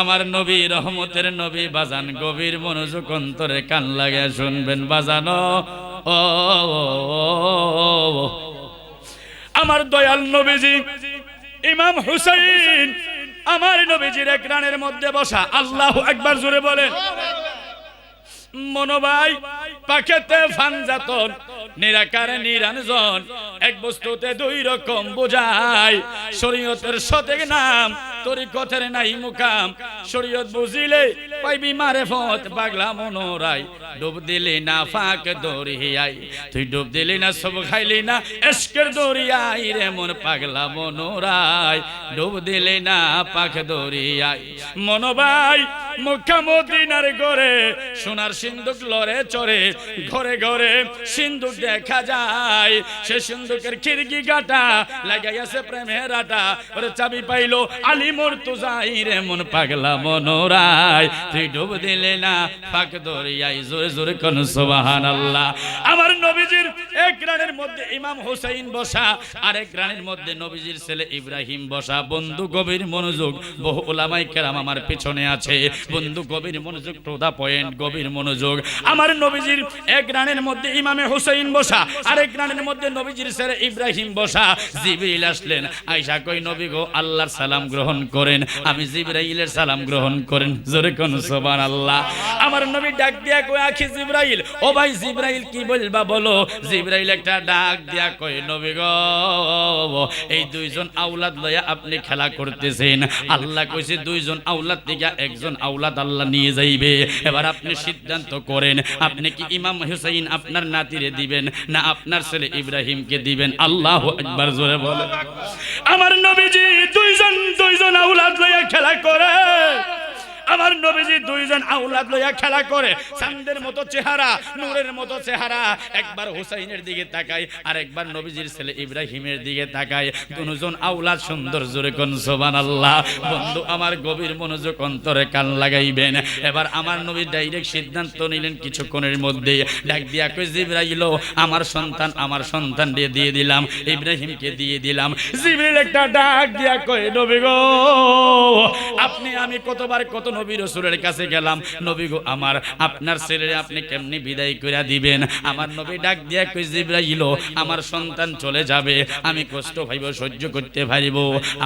আমার নবী রহমতের নবী বাজান গভীর মনোযোগ অন্তরে কান লাগে শুনবেন, বাজানো। ও, আমার দয়াল নবীজি, ইমাম হুসাইন, আমার নবীজির এক রানের মধ্যে বসা, আল্লাহ একবার জোরে বলেন, মনোবাই পাখেতে ফানজাতন নিরাকারে, নিরঞ্জন, এক বস্তুতে দুই রকম বোঝায়। শরীয়তের সতেক নাম, তরিকতের নাই মুকাম। শরীয়ত বুঝিলে পাইবি মারে ফত পাগলা মনোরাই ডুব দিলি না ফাঁক দরিয়াই তুই ডুব দিলি না, সব খাইলি না এসকের দরিয়াই রে মন পাগলা মনোরাই ডুব দিলি না পাখ দরিয়াই মনোবাই মুখ্যমদিনার গড়ে, সোনার সিন্ধুক লড়ে চড়ে, ঘরে ঘরে সিন্ধুক দেখা যায়। সে সিন্ধুকের খিড়কি গাটা লাগাইয়াছে প্রেমের আটা। ওরে চাবি পাইলো আলী মোর তো যাই রে মন পাগলা মনোরাই তুই ডুব দিলে না, ফাঁক দরিয়াই জোরে জোরে কোন সুবাহান আল্লাহ আমার নবীজির এক রানের মধ্যে ইমাম হুসাইন বসা আর এক রানের মধ্যে নবীজির ছেলে ইব্রাহিম বসা। বন্ধু গভীর মনোযোগ, বহু ওলামাই কেরাম আমার পিছনে আছে। বন্ধু গভীর মনোযোগ টোদা পয়েন্ট গভীর মনোযোগ। আমার নবীজির এক রানের মধ্যে ইমামে হুসাইন বসা। আরেক রানের মধ্যে নবীজির ছেলে ইব্রাহিম বসা। জিবরিল আসলেন। আয়সা কই, নবী গো, আল্লাহর সালাম গ্রহণ করেন। আমি জিবরাইলের সালাম গ্রহণ করেন। জোরে কোন সুবহান আল্লাহ আমার নবী ডাক দিয়া কই আখি জিবরাইল। ও ভাই জিবরাইল, কি বলবা বলো? জিবরাইল একটা ডাক দিয়া কই নবী গো, এই দুইজন আউলাদ লয়া আপনি খেলা করতেছেন। আল্লাহ কইছে, দুইজন আউলাদ থেকে একজন আউলাদ আল্লাহ নিয়ে যাইবে। এবার আপনি সিদ্ধান্ত করেন। আপনি কি ইমাম হুসাইন আপনার নাতিরে দিবেন? না, আপনার ছেলে ইব্রাহিমকে দিবেন। আল্লাহ একবার জোরে বলে আমার নবীজি দুইজন দুইজন আউলাদ লইয়া খেলা করে। আমার নবীজি দুইজন আউলাদ লইয়া খেলা করে। চাঁদের মতো চেহারা, নূরের মতো চেহারা। একবার হুসাইনের দিকে তাকায় আর একবার নবীজির ছেলে ইব্রাহিমের দিকে তাকায় দুজন আউলাদ সুন্দর জোরে কোন সোবান আল্লাহ বন্ধু, আমার গভীর মনোযোগ অন্তরে কান লাগাইবেন। এবার আমার নবী ডাইরেক্ট সিদ্ধান্ত নিলেন কিছুক্ষণের মধ্যে। ডাক দিয়া কই, জিব্রাইল, আমার সন্তান আমার সন্তান দিয়ে দিয়ে দিলাম, ইব্রাহিমকে দিয়ে দিলাম। জিব্রাইল একটা ডাক দিয়া কই নবী গো, আপনি আমি কতবার কত নবী রসুলের কাছে গেলাম, নবী গো আমার, আপনার ছেলেরে আপনি কেমনি বিদায় করে দিবেন? আমার নবী ডাক দিয়া কই জিব্রাইল, আমার সন্তান চলে যাবে, আমি কষ্ট ভাইব সহ্য করতে পারিব।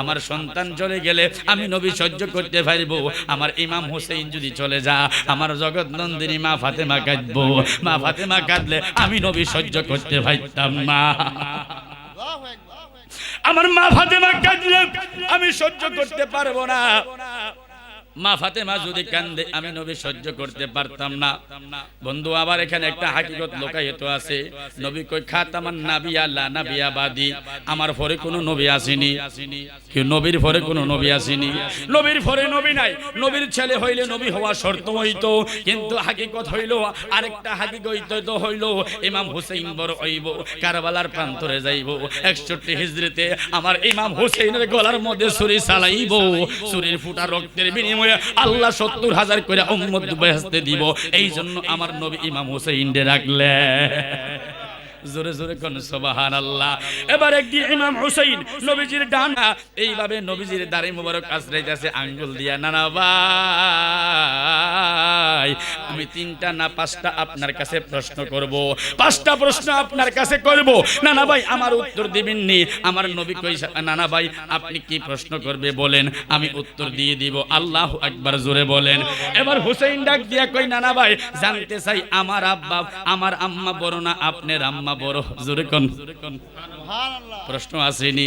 আমার সন্তান চলে গেলে আমি নবী সহ্য করতে পারিব। আমার ইমাম হোসেন যদি চলে যা, আমার জগৎ নন্দিনী মা ফাতেমা কাঁদব। মা ফাতেমা কাঁদলে আমি নবী সহ্য করতে পারতাম না। আমার মা ফাতেমা কাঁদলে আমি সহ্য করতে পারব না। মা ফাতেমা যদি কান্দে, আমি নবী সহ্য করতে পারতাম না। বন্ধু, আবার এখানে একটা হাকিকত লোকায়িত আছে। নবী কই খাতামান নাবি আল্লাহ নাবিয়া বাদি। আমার পরে কোনো নবী আসেনি। কি নবীর পরে কোনো নবী আসেনি। নবীর পরে নবী নাই। নবীর ছেলে হইলে নবী হওয়া শর্ত হইতো। কিন্তু হাকিকত হইল, আরেকটা হাকিকত তো হইল, ইমাম হুসেইন বড় হইব কারবালার প্রান্তরে যাইব। একষট্টি হিজরিতে আমার ইমাম হুসেইনের গলার মধ্যে ছুরি চালাইব। ছুরির ফুটা রক্তের বিনিময়ে আল্লাহ সত্তর হাজার করে উম্মত বেহেস্তে দিব। এই জন্য আমার নবী ইমাম হোসেন ডে রাখলে জোরে জোরে কোন সবাহান আল্লাহ এবার একদিন ইমাম হুসাইন নবীজির ডানা এইভাবে নবীজির দাড়ি মোবারক আশ্রাইতেছে, আঙ্গুল দিয়া, নানা ভাই, আমি তিনটা না, পাঁচটা আপনার কাছে প্রশ্ন করব। পাঁচটা প্রশ্ন আপনার কাছে করব। নানা ভাই, আমার উত্তর দিবেননি। আমার নবী কই নানা ভাই, আপনি কি প্রশ্ন করবে বলেন। আমি উত্তর দিয়ে দিব। আল্লাহ একবার জোরে বলেন। এবার হুসাইন ডাক দিয়া কই, নানা ভাই, জানতে চাই আমার আব্বা, আমার আম্মা বড় না আপনার আম্মা বড়? জোরে কোন। প্রশ্ন আসেনি।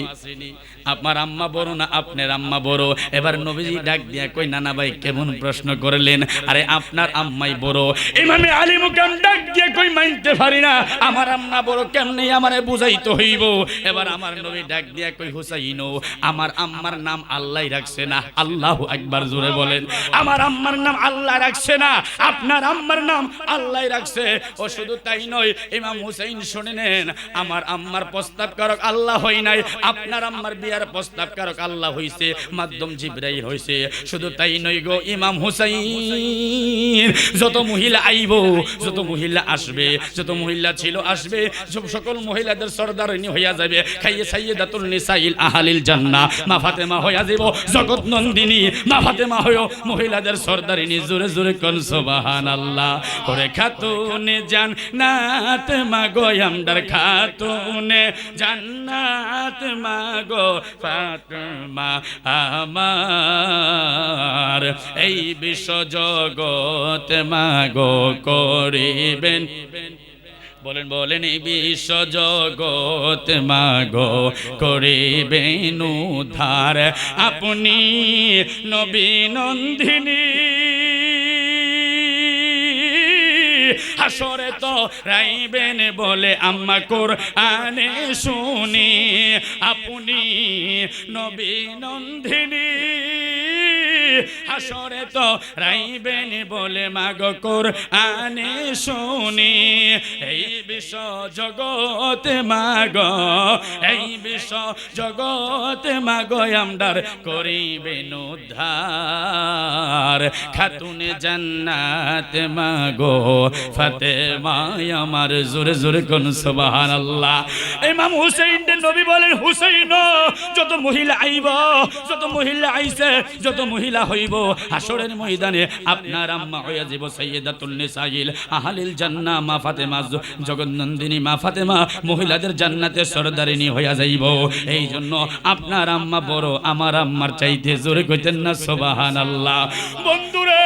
আপনার আম্মা বড় না আপনার আম্মা বড়? এবার নবীজি ডাক দিয়া কই, নানা ভাই, কেমন প্রশ্ন করলেন? আরে, আপনার আম্মাই বড়। ইমামে আলী মুকাম ডাক দিয়া কই, মানতে পারি না। আমার আম্মা বড় কেমনে আমারে বুঝাইতে হইব? এবার আমার নবী ডাক দিয়া কই, হুসাইন, আমার আম্মার নাম আল্লাহ রাখছে না। আল্লাহ একবার জোরে বলেন। আমার আম্মার নাম আল্লাহ রাখছে না। আপনার আম্মার নাম আল্লাহ রাখছে। ও শুধু তাই নয়, ইমাম হুসাইন শুনে নেন, আমার আম্মার প্রস্তাব করক আল্লাহ হই নাই। আপনার আম্মার বিয়া দেওয়ার প্রস্তাবকারক আল্লাহ হইছে, মাধ্যম জিব্রাইল হইছে। শুধু তাই নই গো, ইমাম হুসাইন, যত মহিলা আইব, যত মহিলা আসবে, যত মহিলা ছিল আসবে, সব সকল মহিলাদের সর্দারিনী হইয়া যাবে খাইয়ে সাইয়েদাতুল নিসাইল আহালিল জান্নাহ। মা ফাতেমা হইয়া যাব জগৎ নন্দিনী। মা ফাতেমা হইও মহিলাদের সর্দারিনী, জোরে জোরে কোন, সুবহানাল্লাহ। করে খাতুনে জান্নাত, মাগো আমদার খাতুনে জান্নাত মাগো ফাতেমা আমার। এই বিশ্ব জগৎ মাগো করিবেন। বলেন বলেন, এই বিশ্ব জগত মাগো করিবেন উদ্ধার। আপনি নবীনন্দিনী হাসরে তো রাইবেন বলে আম্মা কোর আনে শুনি। আপনি নবীনন্দিনী হাসরে তো রাইবেন বলে মাগ কোর আনে শুনি। এই বিশ্ব জগৎ মাগ, এই বিশ্ব জগৎ মাগ, আমদার করিবেন উদ্ধার। খাতুনে জান্নাত মাগো ফাতেমায় আমার জোরে জোরে কোন সুবহানাল্লাহ। ইমাম হুসাইন নবী বলেন, হুসাইন, যত মহিলা আইব, যত মহিলা আইছে, যত মহিলা হইব। হাসরের ময়দানে আপনার আম্মা হইয়া যাব সাইয়েদাতুল নিসাইল। আহলিল জান্নাহ মা ফাতেমা, জগন্নন্দিনী মা ফাতেমা, মহিলাদের জান্নাতে সরদারিনী হইয়া যাইব। এই জন্য আপনার আম্মা বড়, আমার আম্মার চাইতে জোরে কইতেন না, সুবহানাল্লাহ। বন্ধুরে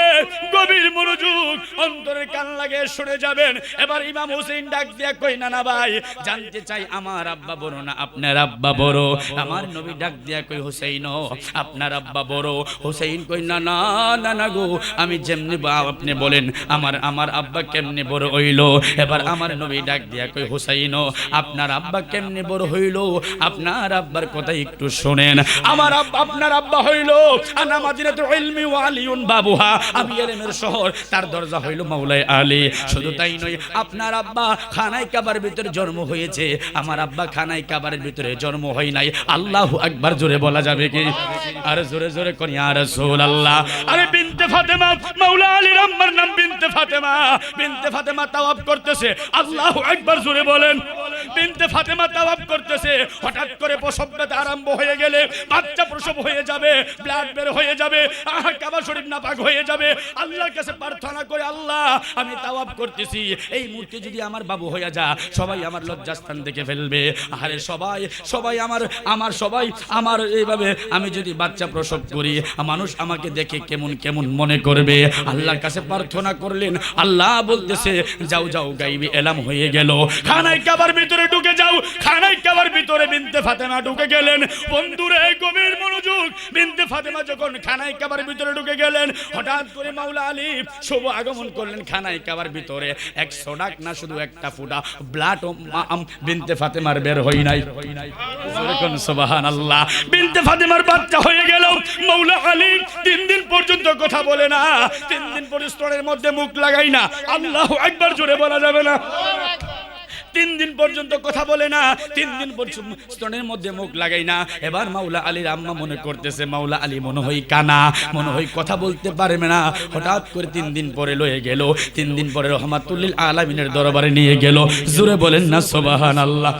গভীর মনোযোগ অন্তরের কান লাগে শুনে যাবেন। এবার ইমাম হোসেন ডাক দিয়া কই না না ভাই, জানতে চাই আমার আব্বা বড় না আপনার আব্বা বড়? আমার নবী ডাক দিয়া কই হোসেন আপনার আব্বা বড়? হোসেন কই, না না না না গো, আমি যেমনি বা আপনি বলেন, আমার আমার আব্বা কেমনে বড় হইল? এবার আমার নবী ডাক দিয়া কই হোসেন আপনার আব্বা কেমনে বড় হইল? আপনার আব্বার কথা একটু শুনেন। আমার আব্বা, আপনার আব্বা হইল, আনা মাদিনাতুল ইলমি ওয়া আলিউন বাবুহা। আমি এলেমের শহর, তার দরজা হইল মাওলাই আলী। শুধু তাই নয়, আপনার আব্বা খানাই কাবার ভিতরে জন্ম হয়েছে। আমার আব্বা খানাই কাবারের ভিতরে জন্ম হয় নাই। আল্লাহু আকবার, জোরে বলা যাবে কি? আর জোরে জোরে কোন, ইয়া রাসূলুল্লাহ। আরে বিনতে ফাতেমা, মাওলা আলীর আম্মার নাম বিনতে ফাতেমা। বিনতে ফাতেমা তাওয়াব করতেছে। আল্লাহু আকবার, জোরে বলেন। বিনতে ফাতেমা তাওয়াব করতেছে। হঠাৎ করে প্রসব ব্যথা আরম্ভ হয়ে গেলে বাচ্চা প্রসব হয়ে যাবে ব্লাড বের হয়ে যাবে, আহা, কাবা শরীফ নাপাক হয়ে যাবে। আল্লাহর কাছে প্রার্থনা করে, আল্লাহ, আমি তাওয়াব করতেছি। এই মূর্তি যদি আমার বাবু হয়ে যা, সবাই আমার লজ্জাস্থান দেখে ফেলবে। আরে সবাই সবাই আমার আমার সবাই, আমার এইভাবে আমি যদি বাচ্চা প্রসব করি, মানুষ আমাকে দেখে কেমন কেমন মনে করবে। আল্লাহর কাছে প্রার্থনা করলেন, আল্লাহ বলতেছে, যাও যাও, গাইবি, এলাম হয়ে গেল। খানায় কাবার ভিতরে ঢুকে যাও। খানায় কাবার ভিতরে বিনতে ফাতেমা ঢুকে গেলেন। বন্ধুরে গভীর মনোযোগ। বিনতে ফাতেমা যখন খানায় কাবার ভিতরে ঢুকে গেলেন, হঠাৎ করে মাওলা আলী শুভ আগমন করলেন খানায় কাবার ভিতরে। এক সোডাক না শুধু একটা ফুটা। ব্লাড বিনতে ফাতেমার বের হই নাই। সুবাহান আল্লাহ বিনতে ফাতেমার বাচ্চা হয়ে গেল। মাওলা আলী তিন দিন পর্যন্ত কথা বলে না। তিন দিন পরে স্তনের মধ্যে মুখ লাগাই না। আল্লাহ একবার জোরে বলা যাবে না। তিন দিন পর্যন্ত কথা বলে না, তিন দিন পর্যন্ত স্তনের মধ্যে মুখ লাগাই না। এবার মাওলা আলীর আম্মা মনে করতেছে, মাওলা আলী মনে হয় কানা, মনে হয় কথা বলতে পারবে না। হঠাৎ করে তিন দিন পরে লয়ে গেল, তিন দিন পরে রহমাতুল্লিল আলামিনের দরবারে নিয়ে গেল। জুড়ে বলেন না সোবাহান আল্লাহ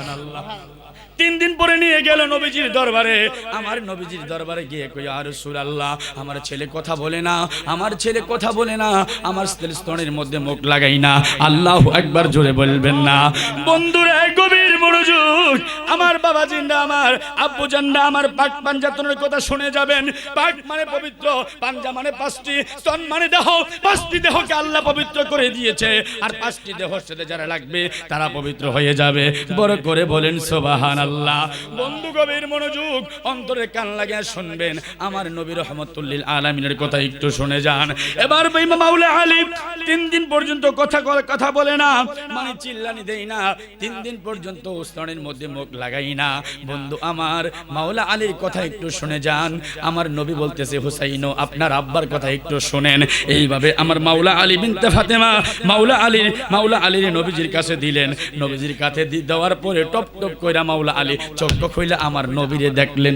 তিন দিন পরে নিয়ে গেল নবীজির দরবারে। আমার নবীজির দরবারে গিয়ে কই আর আল্লাহ আমার ছেলে কথা বলে না আমার ছেলে কথা বলে না আমার স্ত্রী স্তনের মধ্যে মুখ লাগাই না আল্লাহ একবার জোরে বলবেন না। বন্ধুরা গভীর মনোযোগ আমার বাবা জিন্দা আমার, আব্বু জান্ডা আমার পাক পাঞ্জাতনের কথা শুনে যাবেন। পাক মানে পবিত্র পাঞ্জা মানে পাঁচটি, স্তন মানে দেহ, পাঁচটি দেহকে আল্লাহ পবিত্র করে দিয়েছে। আর পাঁচটি দেহ সাথে যারা লাগবে, তারা পবিত্র হয়ে যাবে। বড় করে বলেন সোবাহান আল্লাহ বন্ধু গভীর মনোযোগ, অন্তরে কান লাগিয়ে শুনবেন। আমার নবী রহমতুল্লিল আলমিনের কথা একটু শুনে যান। এবার মাউলা আলী তিন দিন পর্যন্ত কথা কথা বলে না। মানে চিল্লানি দেই না। তিন দিন পর্যন্ত স্তনের মধ্যে মুখ লাগাই না বন্ধু আমার, মাওলা আলীর কথা একটু শুনে যান। আমার নবী বলতেছে হুসাইনও আপনার আব্বার কথা একটু শুনেন। এইভাবে আমার মাওলা আলী বিনতে ফাতেমা, মাওলা আলীর মাওলা আলীর নবীজির কাছে দিলেন। নবীজির কাছে দেওয়ার পরে টপ টপ কইরা মাওলা আলী চক্ষু খুইলা আমার নবীরে দেখলেন।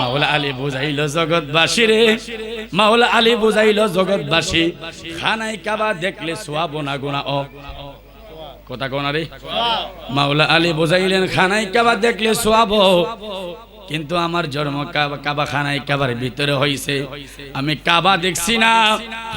মাওলা আলী বুঝাইল, জগৎবাসী রে। মাওলা আলী বুঝাইল, জগৎবাসী খানাই কাবা দেখলে সোয়াব না গুণা ও কথা কোনা রে। মাওলা আলী বুঝাইলেন খানাই কাবা দেখলে সোয়াব কিন্তু আমার জন্ম কাবা খানাই কাবার ভিতরে হইছে। আমি কাবা দেখছি না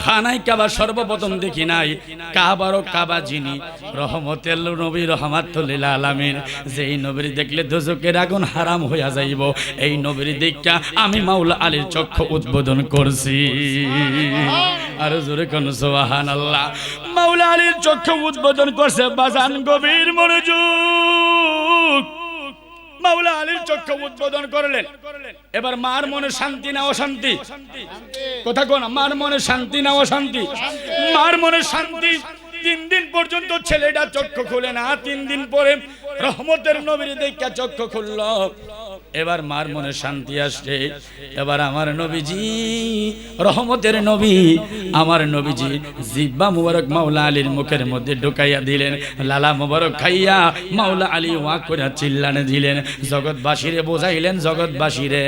খানাই কাবা সর্বপ্রথম দেখি নাই। কাবারও কাবা যিনি, রহমতের নবী, রহমাতুল্লিল আলামিন। যেই নবীর দেখলে দুজকের আগুন হারাম হইয়া যাইব। এই নবীর দিকটা আমি মাওলা আলীর চক্ষু উদ্বোধন করছি। আর জোরে কোন সোহান আল্লাহ মাওলা আলীর চক্ষু উদ্বোধন করছে বাজান গভীর মনোযোগ। মাওলা আলীর চক্ষু উদ্বোধন করলেন। এবার মার মনে শান্তি না অশান্তি? কথা কোন, মার মনে শান্তি না অশান্তি? মার মনে শান্তি তিন দিন পর্যন্ত ছেলেটা চক্ষু খুলে না, তিন দিন পরে রহমতের নবীর দেখা চক্ষু খুলল। এবার মার মনে শান্তি আসছে। এবার আমার নবীজি, রহমতের নবী, আমার নবীজি জিব্বা মুবারক মাওলা আলীর মুখের মধ্যে ঢুকাইয়া দিলেন, লালা মুবারক খাইয়া মাওলা আলী ওয়া করে চিল্লানে দিলেন, জগৎবাসীরে বোঝাইলেন, জগৎবাসীরে,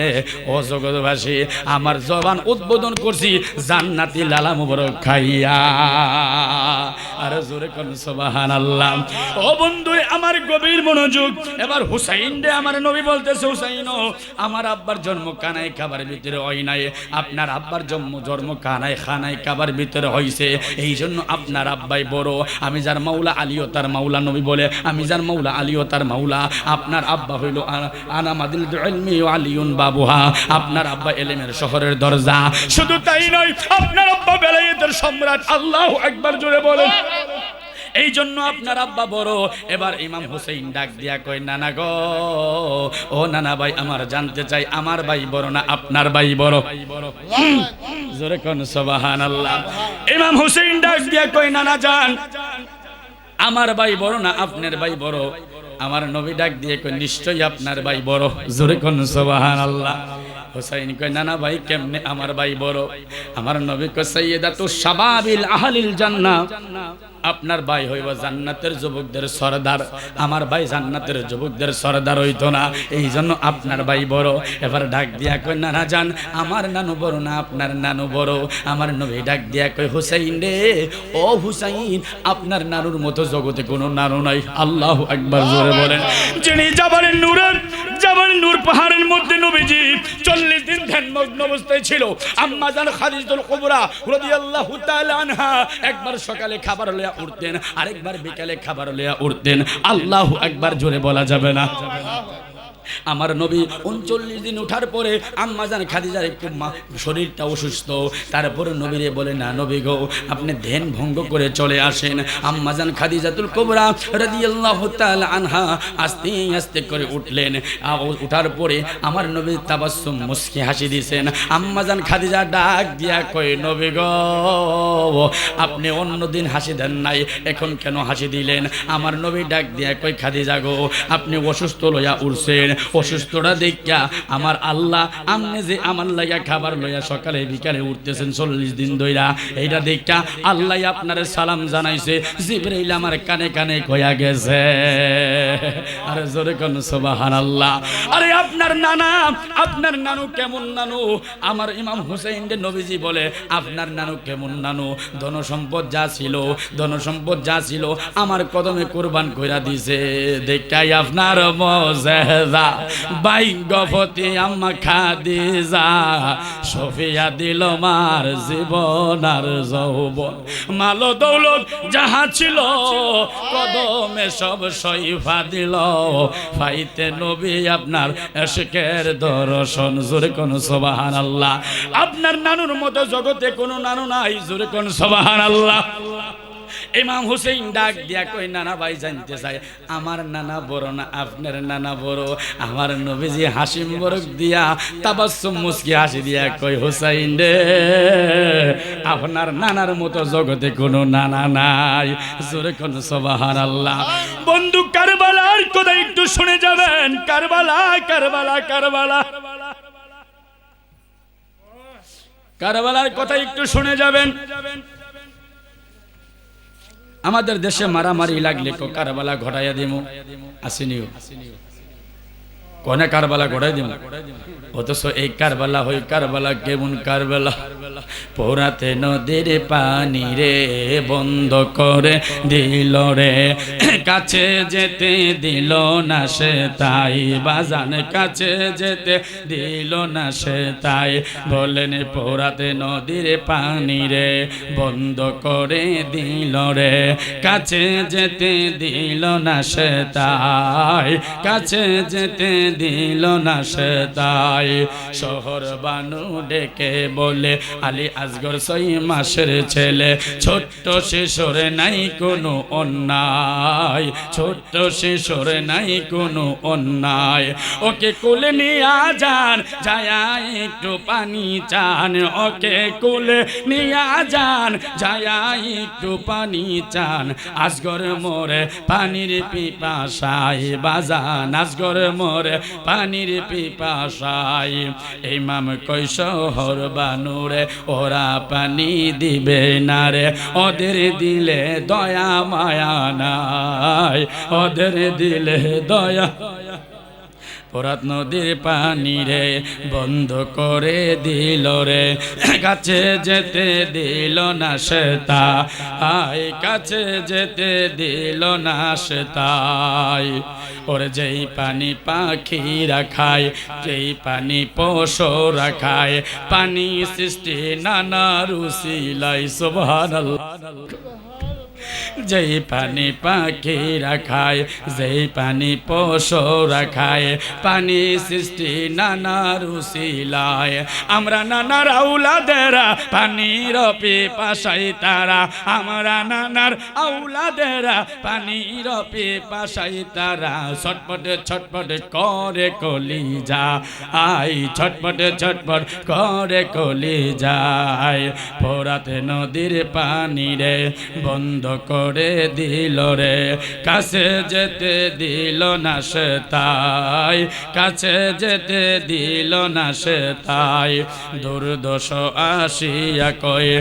ও জগৎবাসী, আমার জবান উদ্বোধন করছি, জান্নাতি লালা মুবারক খাইয়া। আর জোরে কোন সুবহান আল্লাহ ও বন্ধু আমার গভীর মনোযোগ। এবার হুসাইন রে আমার নবী বলতেছে আমার আব্বার জন্ম কানাই খাবার ভিতরে হয় নাই। আপনার আব্বার জন্ম জন্ম কানাই খানাই খাবার ভিতরে হইছে। এই জন্য আপনার আব্বাই বড়। আমি যার মাওলা আলীও তার মাওলা নবী বলে, আমি যার মাওলা আলীও তার মাওলা, আপনার আব্বা হইল আনা মাদিল আলিউন বাবুহা। আপনার আব্বা এলেমের শহরের দরজা। শুধু তাই নয়, আপনার আব্বা বেলায়েতের সম্রাট, আল্লাহ একবার জোরে বলেন। এই জন্য আপনার আব্বা বড়। এবার ইমাম হুসেইন ডাক দিয়া কই নানা গো, ও নানা ভাই, আমার জানতে চাই, আমার ভাই বড় না আপনার ভাই বড়? জোরে কোন সবাহান আল্লাহ ইমাম হুসেইন ডাক দিয়া কই নানা যান আমার ভাই বড় না আপনার ভাই বড়? আমার নবী ডাক দিয়ে কই নিশ্চয়ই আপনার ভাই বড়। জোরে কোন সবাহান আল্লাহ হোসাইন কয়, নানা ভাই, কেমনে আমার ভাই বড়? আমার নবী কয়, সাইয়্যিদাতু শাবাবিল আহলিল জান্নাহ। আপনার ভাই হইব জান্নাতের যুবকদের সরদার। আমার ভাই জান্নাতের যুবকদের সরদার হইতো না। এই জন্য আপনার ভাই বড়। এবার ডাক দিয়া কই নানা যান আমার নানু বড় না আপনার নানু বড়? আমার নবী ডাক দিয়া কই হুসাইন রে, ও হুসাইন, আপনার নানুর মতো জগতে কোনো নানু নাই। আল্লাহ একবার জোরে বলেন। যিনি জাবালের নূরের জাবাল নূর পাহাড়ের মধ্যে নবীজি চল্লিশ দিন ধ্যানমগ্ন অবস্থায় ছিল। আম্মা জান খাদিজাতুল কুবরা রাদিয়াল্লাহু তাআলা আনহা একবার সকালে খাবার লইয়া উঠতেন আরেকবার বিকালে খাবার লইয়া উঠতেন আল্লাহ একবার জোরে বলা যাবে না। আমার নবী উনচল্লিশ দিন উঠার পরে আম্মাজান খাদিজার একটু শরীরটা অসুস্থ। তারপরে নবীরে বলে, না নবী গো, আপনি ধ্যান ভঙ্গ করে চলে আসেন। আম্মাজান খাদিজাতুল কোবরা রাদিয়াল্লাহু তাআলা আনহা আস্তে আস্তে করে উঠলেন। উঠার পরে আমার নবী তাবাসসুম মুস্কি হাসি দিয়েছেন আম্মাজান খাদিজা ডাক দিয়া কই নবী গো, আপনি অন্যদিন হাসি দেন নাই, এখন কেন হাসি দিলেন? আমার নবী ডাক দিয়া কই খাদিজা গো, আপনি অসুস্থ লইয়া উঠছেন। অসুস্থটা দেখিয়া আমার আল্লাহ আমনে যে আমার লাইয়া খাবার লইয়া সকালে বিকালে উঠতেছেন চল্লিশ দিন ধইরা, এইটা দেখিয়া আল্লাহ আপনার সালাম জানাইছে, জিবরাইল আমার কানে কানে কয়া গেছে। আরে জোরে কোন সুবাহান আল্লাহ আরে আপনার নানা, আপনার নানু কেমন নানু? আমার ইমাম হুসাইন নবীজি বলে, আপনার নানু কেমন নানু? ধন সম্পদ যা ছিল ধন সম্পদ যা ছিল, আমার কদমে কোরবান কইরা দিছে। দেখাই আপনার মজেদা বাই গফতি আম্মা খাদিজা, সফিয়া দিল মার জীবন আর যৌবন। মাল দৌলত যাহা ছিল, কদমে সব সইফা দিল। ফাইতে নবী আপনার এশকের দর্শন, জোরে কোন সবাহান আল্লাহ আপনার নানুর মতো জগতে কোনো নানু নাই, জোরে কোন সবাহান আল্লাহ ইমাম হুসেইন ডাক দিয়া কই, নানা ভাই, জানতে চাই, আমার নানা বড় না আপনার নানা বড়? আমার নবীজি হাসিম বরক দিয়া তাবাসসুম মুস্কি হাসি দিয়া কই, হুসাইন রে, আপনার নানার মতো জগতে কোনো নানা নাই। জোরে কোন, সুবহানাল্লাহ। বন্ধু, কারবালার কথা একটু শুনে যাবেন। কারবালা কারবালা কারবালা। কারবালার কথা একটু শুনে যাবেন। আমাদের দেশে মারামারি লাগলে কারবালা ঘটাইয়া দিমু। আসিনিও। কোনে কারবালা ঘটাই দিমু? অথচ এই কারবালা হই কারবালা, কেমন কারবালা? পোড়াতে নদীর পানি রে বন্ধ করে দিল রে। কাছে যেতে দিল না সে তাই, বাজান কাছে যেতে দিল না সে তাই। বলেন পোড়াতে নদীর পানি রে বন্ধ করে দিল রে। কাছে যেতে দিল না সে তাই, কাছে যেতে দিল না সে তাই শহর বানু ডেকে বলে, আলী আসগর সই মাসের ছেলে, ছোট্ট শিশুর নাই কোনো অন্যায়, ছোট্ট শিশুর নাই কোনো অন্যায়। ওকে কোলে নিয়ে যান, যায়া একটু পানি চান। ওকে কোলে নিয়ে যান, যায়া একটু পানি চান। আসগর মোরে পানির পিপাসায় বাজান, আসগর মোরে পানির পিপাসায়। ইমাম কৈশোহর বানুরে, ওরা পানি দিবে না রে। ওদের দিলে দয়া মায়া নাই। ওদের দিলে দয়া পরাত নদীর পানি রে, বন্ধ করে দিল রে। কাছে যেতে দিল না সেতা আই কাছে যেতে দিল না সেতাই ওরে যেই পানি পাখি রাখায় যেই পানি পশুরা রাখায় পানি সৃষ্টি নানা রুসিলাই সুবহানাল্লাহ। যেই পানি পাখিরা খায় যেই পানি পশুরা খায় পানি সৃষ্টি নানা রুসিলায় আমরা নানার আউলাদেরা, পানির পাশাই তারা। আমরা নানার আউলাদেরা, পানির পাশাই তারা। ছটপটে ছটপট করে কলি যা আই ছটপটে ছটপট করে কলি যায় ফোরাতে নদীর পানি রে বন্ধ করে দিল রে, কাছে যেতে দিল না সে তাই, কাছে যেতে দিল না সে তাই। দুর্দশ আসিয়া কয়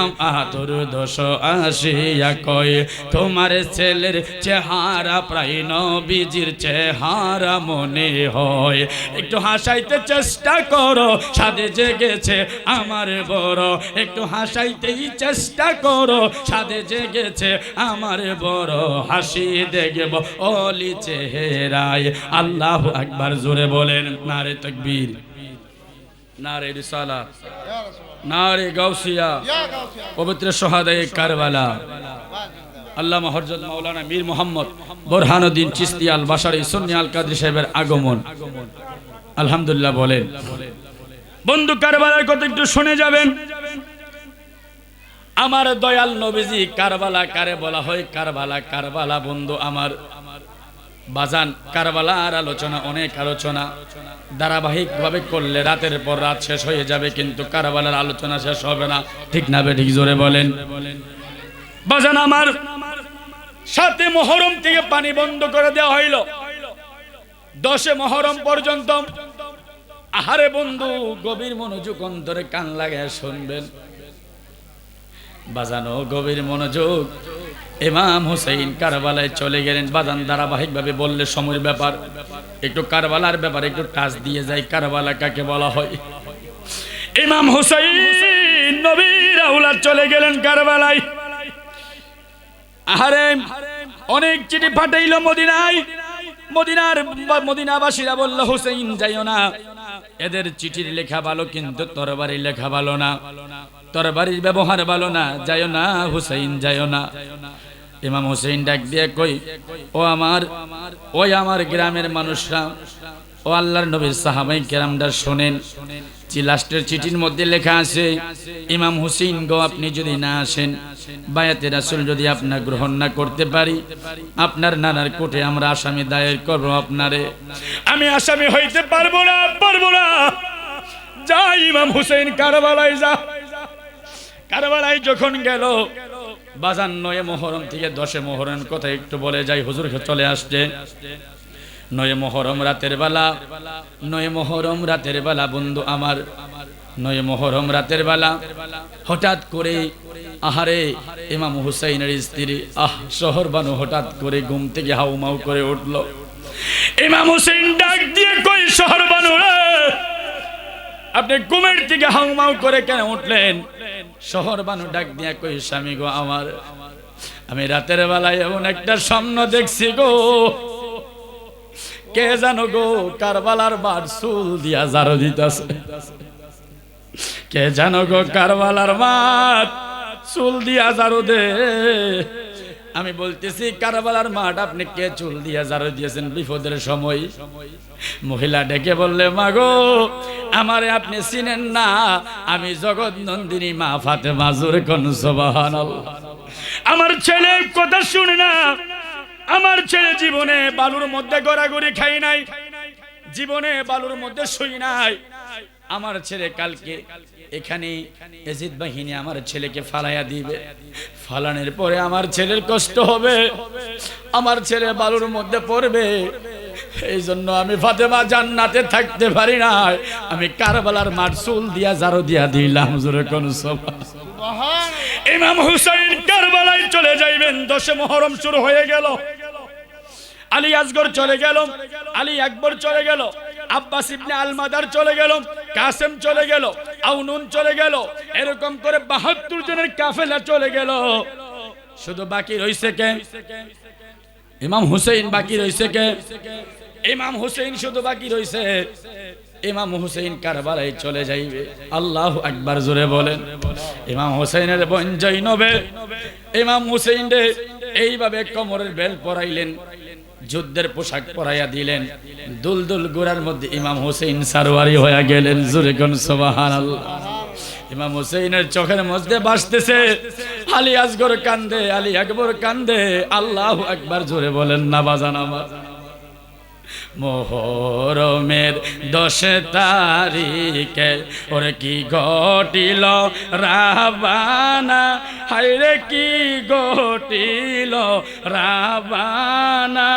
আমা দুর্দশ আসিয়া কয় তোমার ছেলের চেহারা প্রায় নবীজির চেহারা মনে হয়। একটু হাসাইতে চেষ্টা করো, সাদে জেগেছে আমার বড়। একটু হাসাইতেই চেষ্টা করো, সাদে জেগেছে আমার বড় হাসি দেখব, অলি চেহারায়। আল্লাহ একবার জোরে বলেন, নারে তকবীর, নারে রিসালাত, নারে গাউসিয়া, পবিত্র সোহাদায়ে কারবালা। আল্লামা হরজত মাওলানা মীর মোহাম্মদ বোরহানুদ্দিন চিস্তি আল বাসারি সুন্নি আল কাদরি সাহেবের আগমন। আলহামদুলিল্লাহ বলেন। বন্ধু কারবালার কথা একটু শুনে যাবেন। আমার দয়াল নবীজি কারবালা কারে বলা হয়? কারবালা কারবালা বন্ধু আমার। বাজান, কারবালার আলোচনা, অনেক আলোচনা। ধারাবাহিক ভাবে করলে রাতের পর রাত শেষ হয়ে যাবে, কিন্তু কারবালার আলোচনা শেষ হবে না। ঠিক না ঠিক জোরে বলেন। বাজান, আমার সাথে মহরম থেকে পানি বন্ধ করে দেওয়া হইল। দশে মহরম পর্যন্ত। আহারে বন্ধু, গভীর মনোযোগ অন্তরে কান লাগায় শুনবেন। বাজানো গভীর মনোযোগ। ইমাম হুসেইন কারবালায় চলে গেলেন। বাজান ধারাবাহিকভাবে বললে, সময়ের ব্যাপার। একটু কারবালার ব্যাপার একটু টাচ দিয়ে যায় কারবালা কাকে বলা হয়? ইমাম হুসেইন নবীর আউলাদ চলে গেলেন কারবালায়। আহারে, অনেক চিঠি পাঠাইল মদিনায়। মদিনার মদিনাবাসীরা বলল, হুসেইন, যাইও না। এদের চিঠির লেখা ভালো, কিন্তু তরবারির লেখা ভালো না। তরবারির ব্যবহার ভালো না, যাইও না, হুসেইন, যাইও না। ইমাম হুসেইন ডাক দিয়ে কই, ও আমার, ওই আমার গ্রামের মানুষরা, ও আল্লাহর নবীর সাহাবাই কেরামদার শোনেন। লাস্টের চিঠির মধ্যে লেখা আছে, ইমাম হুসেন গো, আপনি যদি না আসেন, বায়াতে রাসুল যদি আপনার গ্রহণ না করতে পারি, আপনার নানার কোর্টে আমরা আসামি দায়ের করব আপনারে। আমি আসামি হইতে পারব না পারব না। যা ইমাম হুসেইন কারবালায় যা। কারবালায় যখন গেল, বাজান নয় মোহরম থেকে দশে মোহরম কথা একটু বলে যাই, হুজুর চলে আসছে। নয় মহরম রাতের বেলা, নয় মহরম রাতের বেলা, বন্ধু আমার, নয় মহরম রাতের বেলা, হঠাৎ করে আহারে ইমাম হুসাইনের স্ত্রী, আহ, শহর বানু হঠাৎ করে ঘুম থেকে হাউমাউ করে উঠল। ইমাম হুসেন ডাক দিয়ে কই, শহর বানু আপনি ঘুমের থেকে হাউমাউ করে কেন উঠলেন? শহর বানু ডাক দিয়া কই, স্বামী গো আমার, আমি রাতের বেলায় এমন একটা স্বপ্ন দেখছি গো। কে জানো গো, কারবালার বাদ চুল দিয়া জারো দিতেছে। কে জানো গো, কারবালার মাঠ চুল দিয়া জারো দে। আমি বলতেছি, কারবালার মাঠ আপনি কে চুল দিয়ে জারো দিয়েছেন বিপদের সময়? মহিলা ডেকে বললে, মাগো, আমারে আপনি চিনেন না, আমি জগৎ নন্দিনী মা ফাতে মাজুর কোন সবাহান আমার ছেলে কথা শুনে না, আমার ছেলে জীবনে বালুর মধ্যে গড়াগড়ি খাই নাই, জীবনে বালুর মধ্যে শুই নাই। আমার ছেলে কালকে এখানে এজিদ বাহিনী আমার ছেলেকে ফালাইয়া দিবে। ফালানোর পরে আমার ছেলের কষ্ট হবে। আমার ছেলে বালুর মধ্যে পড়বে। এই জন্য আমি ফাতেমা জান্নাতে থাকতে পারি না আমি কারবালার মাঠ চুল দিয়া জারো দিয়া দিলাম, জোরে কোন ইমাম হুসাইন কারবালায় চলে যাইবেন, দশে মহরম শুরু হয়ে গেল। আলী আসগর চলে গেল, আলী আকবর চলে গেল, আব্বাস ইবনে আলমাদার চলে গেল কাসেম চলে গেল, আউনুন চলে গেল, এরকম করে বাহাত্তর জনের কাফেলা চলে গেল। শুধু বাকি রইছে কে? ইমাম হুসেইন বাকি রইছে কে? ইমাম হুসেইন শুধু বাকি রইছে। ইমাম হুসেইন কারবালায় চলে যাইবে। আল্লাহ আকবার জোরে বলেন। ইমাম হুসেইনের বোন জৈনবে। ইমাম হুসেইন রে এইভাবে কোমরের বেল পরাইলেন। যুদ্ধের পোশাক পরাইয়া দিলেন। দুল দুল গোড়ার মধ্যে ইমাম হোসেন সারোয়ারি হয়ে গেলেন। জোরে কোন ইমাম হুসেইনের চোখের মধ্যে বাসতেছে আলী আসগর কান্দে, আলী আকবর কান্দে। আল্লাহ একবার জোরে বলেন, না বাজান আমার। মোহরমের দশ তারিখে ওরে কি ঘটিল রাবানা? হাইরে কি ঘটিল রাবানা?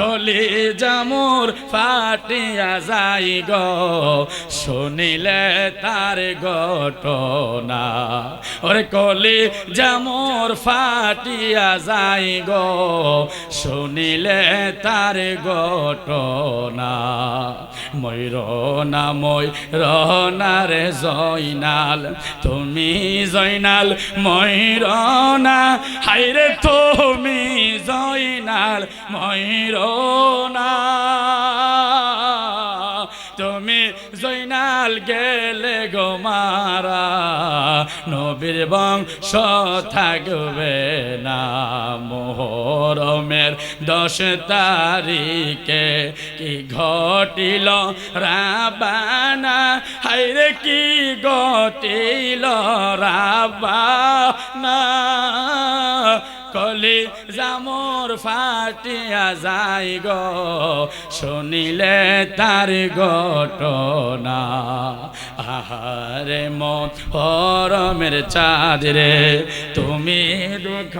কলি জামুর ফাটিয়া যাই গ। শুনিলে তার ঘটনা। ওরে কলে জামুর ফাটিয়া যাই গ। শুনিলে তার ঘটনা। ময়ূরনা ময়ূরনারে জয়নাল, তুমি জয়নাল ময়ূরনা। হাইরে তুমি জয়নাল ময়ূরনা তুমি জৈনাল গেলে গো মারা, নবীর বংশ থাকবে না। মোহরমের দশ তারিখে কি ঘটিল রাবানা? হাইরে কি ঘটিল রাবানা? কলি জামর ফাটিয়া যাই গো, শুনিলে তার ঘটনা। আহারে মরমের চাঁদ রে, তুমি দুঃখ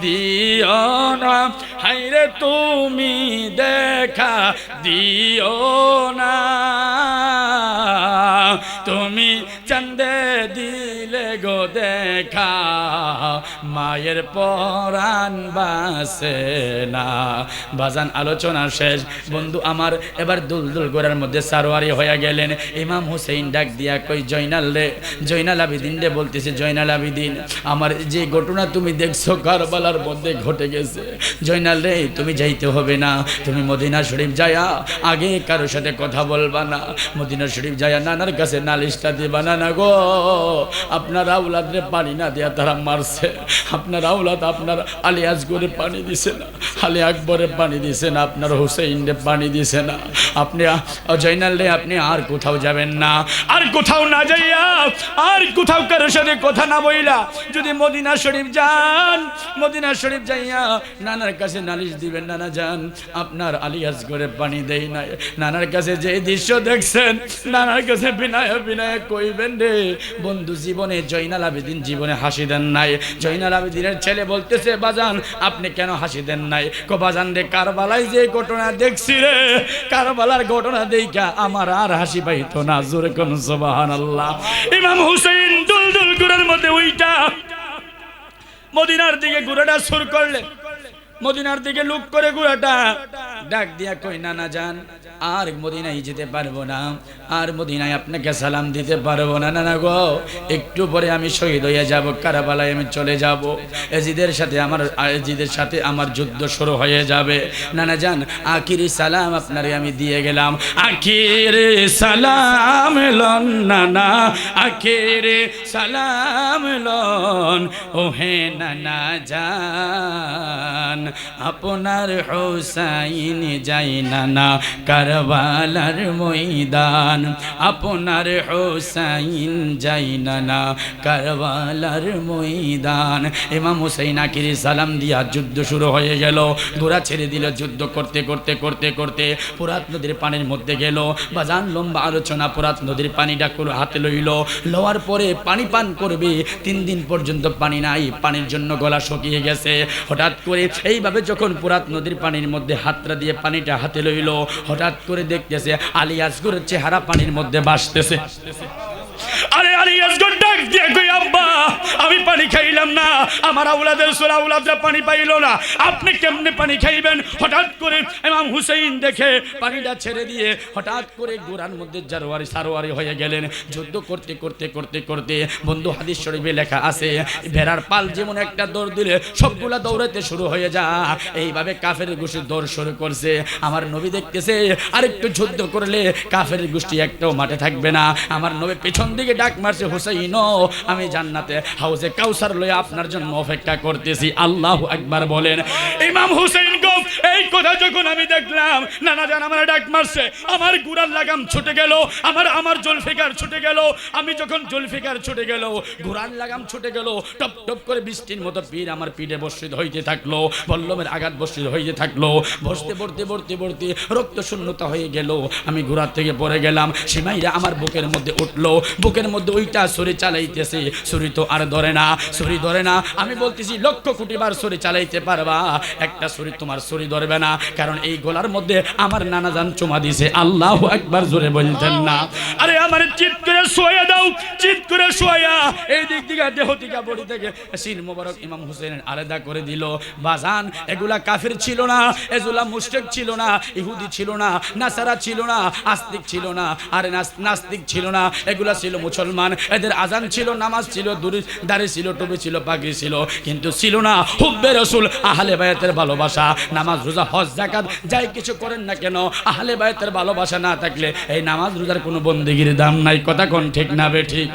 দিও না। হাইরে তুমি দেখা দিও না। তুমি চন্দে দিলে গো দেখা, মায়ের পরাণ বাসে না। বাজান, আলোচনা শেষ। বন্ধু আমার, এবার দুলদুল গোড়ার মধ্যে সারোয়ারি হয়ে গেলেন। ইমাম হুসেইন ডাক দিয়া কই, জয়নাল রে, জয়নাল আবিদিন রে বলতেছে, জয়নাল আবিদিন, আমার যে ঘটনা তুমি দেখছ কারবালার মধ্যে ঘটে গেছে। জয়নাল রে, তুমি যাইতে হবে না, তুমি মদিনা শরীফ যায়া আগে কারোর সাথে কথা বলবা না। মদিনা শরীফ যায়া নানার কাছে নালিশটা দিবা না না গো, আপনার আউলাদরে পানি না দিয়া তারা মারছে। আপনার আউলাদ আপনার আলী আসগরে পানি দিছে না। আলী আকবরে পানি দিছে না, আপনার হুসেইনরে পানি দিছে না। আপনি জয়নাল রে, আপনি আর কোথাও যাবেন না। আর কোথাও না যাইয়া, আর কোথাও কারোর সাথে কথা না বইলা। যদি মদিনা শরীফ যান, মদিনা শরীফ যাইয়া নানার কাছে নালিশ দিবেন, নানা যান, আপনার আলী আসগরে পানি দেই নাই। নানার কাছে যে দৃশ্য দেখছেন, নানার কাছে বিনয় বিনয় কইবেন রে, বন্ধু জীবনে জয়নাল আবেদিন জীবনে হাসি দেন নাই। জয়নাল আবেদিনের ছেলে বলতেছে, বাজান, আপনি কেন হাসি দেন নাই? কো, বাজান রে, কারবালায় যে ঘটনা দেখছি রে, কারবালার ঘটনা দেখা আমার আর হাসি পাইতো না, জোরে কোন সুবাহান আল্লাহ ইমাম হুসেন দুল দুল মধ্যে ওইটা মদিনার দিকে গুড়াটা সুর করলেন মদিনার দিকে লুক করে গুড়াটা ডাক দিয়া কই না না, যান। আর মদিনায় যেতে পারব না, আর মদিনায় আপনাকে সালাম দিতে পারব না। না না গো, একটু পরে আমি শহীদ হয়ে যাব, কারাবালায় আমি চলে যাব। এজিদের সাথে আমার, এজিদের সাথে আমার যুদ্ধ শুরু হয়ে যাবে। না না যান আখিরি সালাম আপনারে আমি দিয়ে গেলাম। আখিরে সালাম লন, না না, আখিরে সালাম লন। ও হে না না যান আপনার হোসাইন যাই, না না কারবালার ময়দান, আপনার হোসাইন যাই না কারবালার ময়দান। ইমাম হুসাইন আকিরি সালাম দিয়া যুদ্ধ শুরু হয়ে গেল। ঘোড়া ছেড়ে দিল, যুদ্ধ করতে করতে করতে করতে। পুরাত নদীর পানির মধ্যে গেল। বাজান লম্বা আলোচনা, পুরাত নদীর পানিটা করে হাতে লইল। লওয়ার পরে পানি পান করবে। তিন দিন পর্যন্ত পানি নাই, পানির জন্য গলা শুকিয়ে গেছে। হঠাৎ করে এইভাবে যখন পুরাত নদীর পানির মধ্যে হাতটা দিয়ে পানিটা হাতে লইল, হঠাৎ করে দেখতেছে আলী আসগরের চেহারা পানির মধ্যে বাসতেছে আরে আলী আসগর ডাক দিয়ে আব্বা আমি পানি খাইলাম না আমার আউলাদের সোলা আউলাদরা পানি পাইলো না। আপনি কেমনে পানি খাইবেন? হঠাৎ করে ইমাম হুসেইন দেখে পানিটা ছেড়ে দিয়ে হঠাৎ করে গোড়ার মধ্যে জারোয়ারি সারোয়ারি হয়ে গেলেন। যুদ্ধ করতে করতে করতে করতে বন্ধু হাদিস শরীফে লেখা আছে, ভেড়ার পাল যেমন একটা দৌড় দিলে সবগুলা দৌড়াতে শুরু হয়ে যা এইভাবে কাফের গোষ্ঠী দৌড় শুরু করছে। আমার নবী দেখতেছে, আরেকটু যুদ্ধ করলে কাফের গোষ্ঠী একটাও মাঠে থাকবে না। আমার নবী পেছন দিকে ডাক মারছে, হুসাইন, আমি জান্নাতে হাউসে কাউসার লয়ে আপনার জন্য অপেক্ষা করতেছি। আল্লাহ একবার বলেন, ইমাম হুসেন গো এই কথা যখন আমি দেখলাম, নানা জান আমার ডাক মারছে, আমার গুড়ার লাগাম ছুটে গেল, আমার আমার জলফিকার ছুটে গেল, আমি যখন জলফিকার ছুটে গেল ঘোড়ার লাগাম ছুটে গেল, টপ টপ করে বৃষ্টির মতো পীর আমার পিঠে বর্ষিত হইতে থাকল, বল্লমের আঘাত বর্ষিত হইতে থাকল, বসতে পড়তে পড়তে পড়তে রক্ত শূন্যতা হয়ে গেল, আমি ঘোড়ার থেকে পড়ে গেলাম, সীমাইরা আমার বুকের মধ্যে উঠল, বুকের মধ্যে ওইটা ছুরি চালাইতেছে, ছুরি তো আর ধরে না, ছুরি ধরে না আমি বলতেছি, লক্ষ কোটি বার ছুরি চালাইতে পারবা। একটা ছুরি তোমার ছুরি ধরবে না, কারণ এই গোলার মধ্যে আমার নানা জান চুমা দিছে। আল্লাহ একবার জোরে বলতেন না। আরে আমার চিৎ করে শোয়া দাও চিৎ করে শোয়া। এই দিক দিকে দেহ দিকে বডি থেকে সিন মোবারক ইমাম হুসেনের আলাদা করে দিল। বাজান এগুলা কাফির ছিল না, এগুলা মুশরিক ছিল না, ইহুদি ছিল না, নাসারা ছিল না, আস্তিক ছিল না, আরে নাস- নাস্তিক ছিল না। এগুলা ছিল মুসলমান, এদের আজান ছিল, নামাজ ছিল, দুরি দাড়ি ছিল, টুপি ছিল, পাগড়ি ছিল কিন্তু ছিল না। হুব্বে রসুল, আহলে বায়াতের ভালোবাসা, নামাজ রোজা, হজ জাকাত যাই কিছু করেন না কেন, আহলে বায়াতের ভালোবাসা না থাকলে এই নামাজ রোজার কোনো বন্দিগির দাম নাই। কথা কোন ঠিক না বে ঠিক?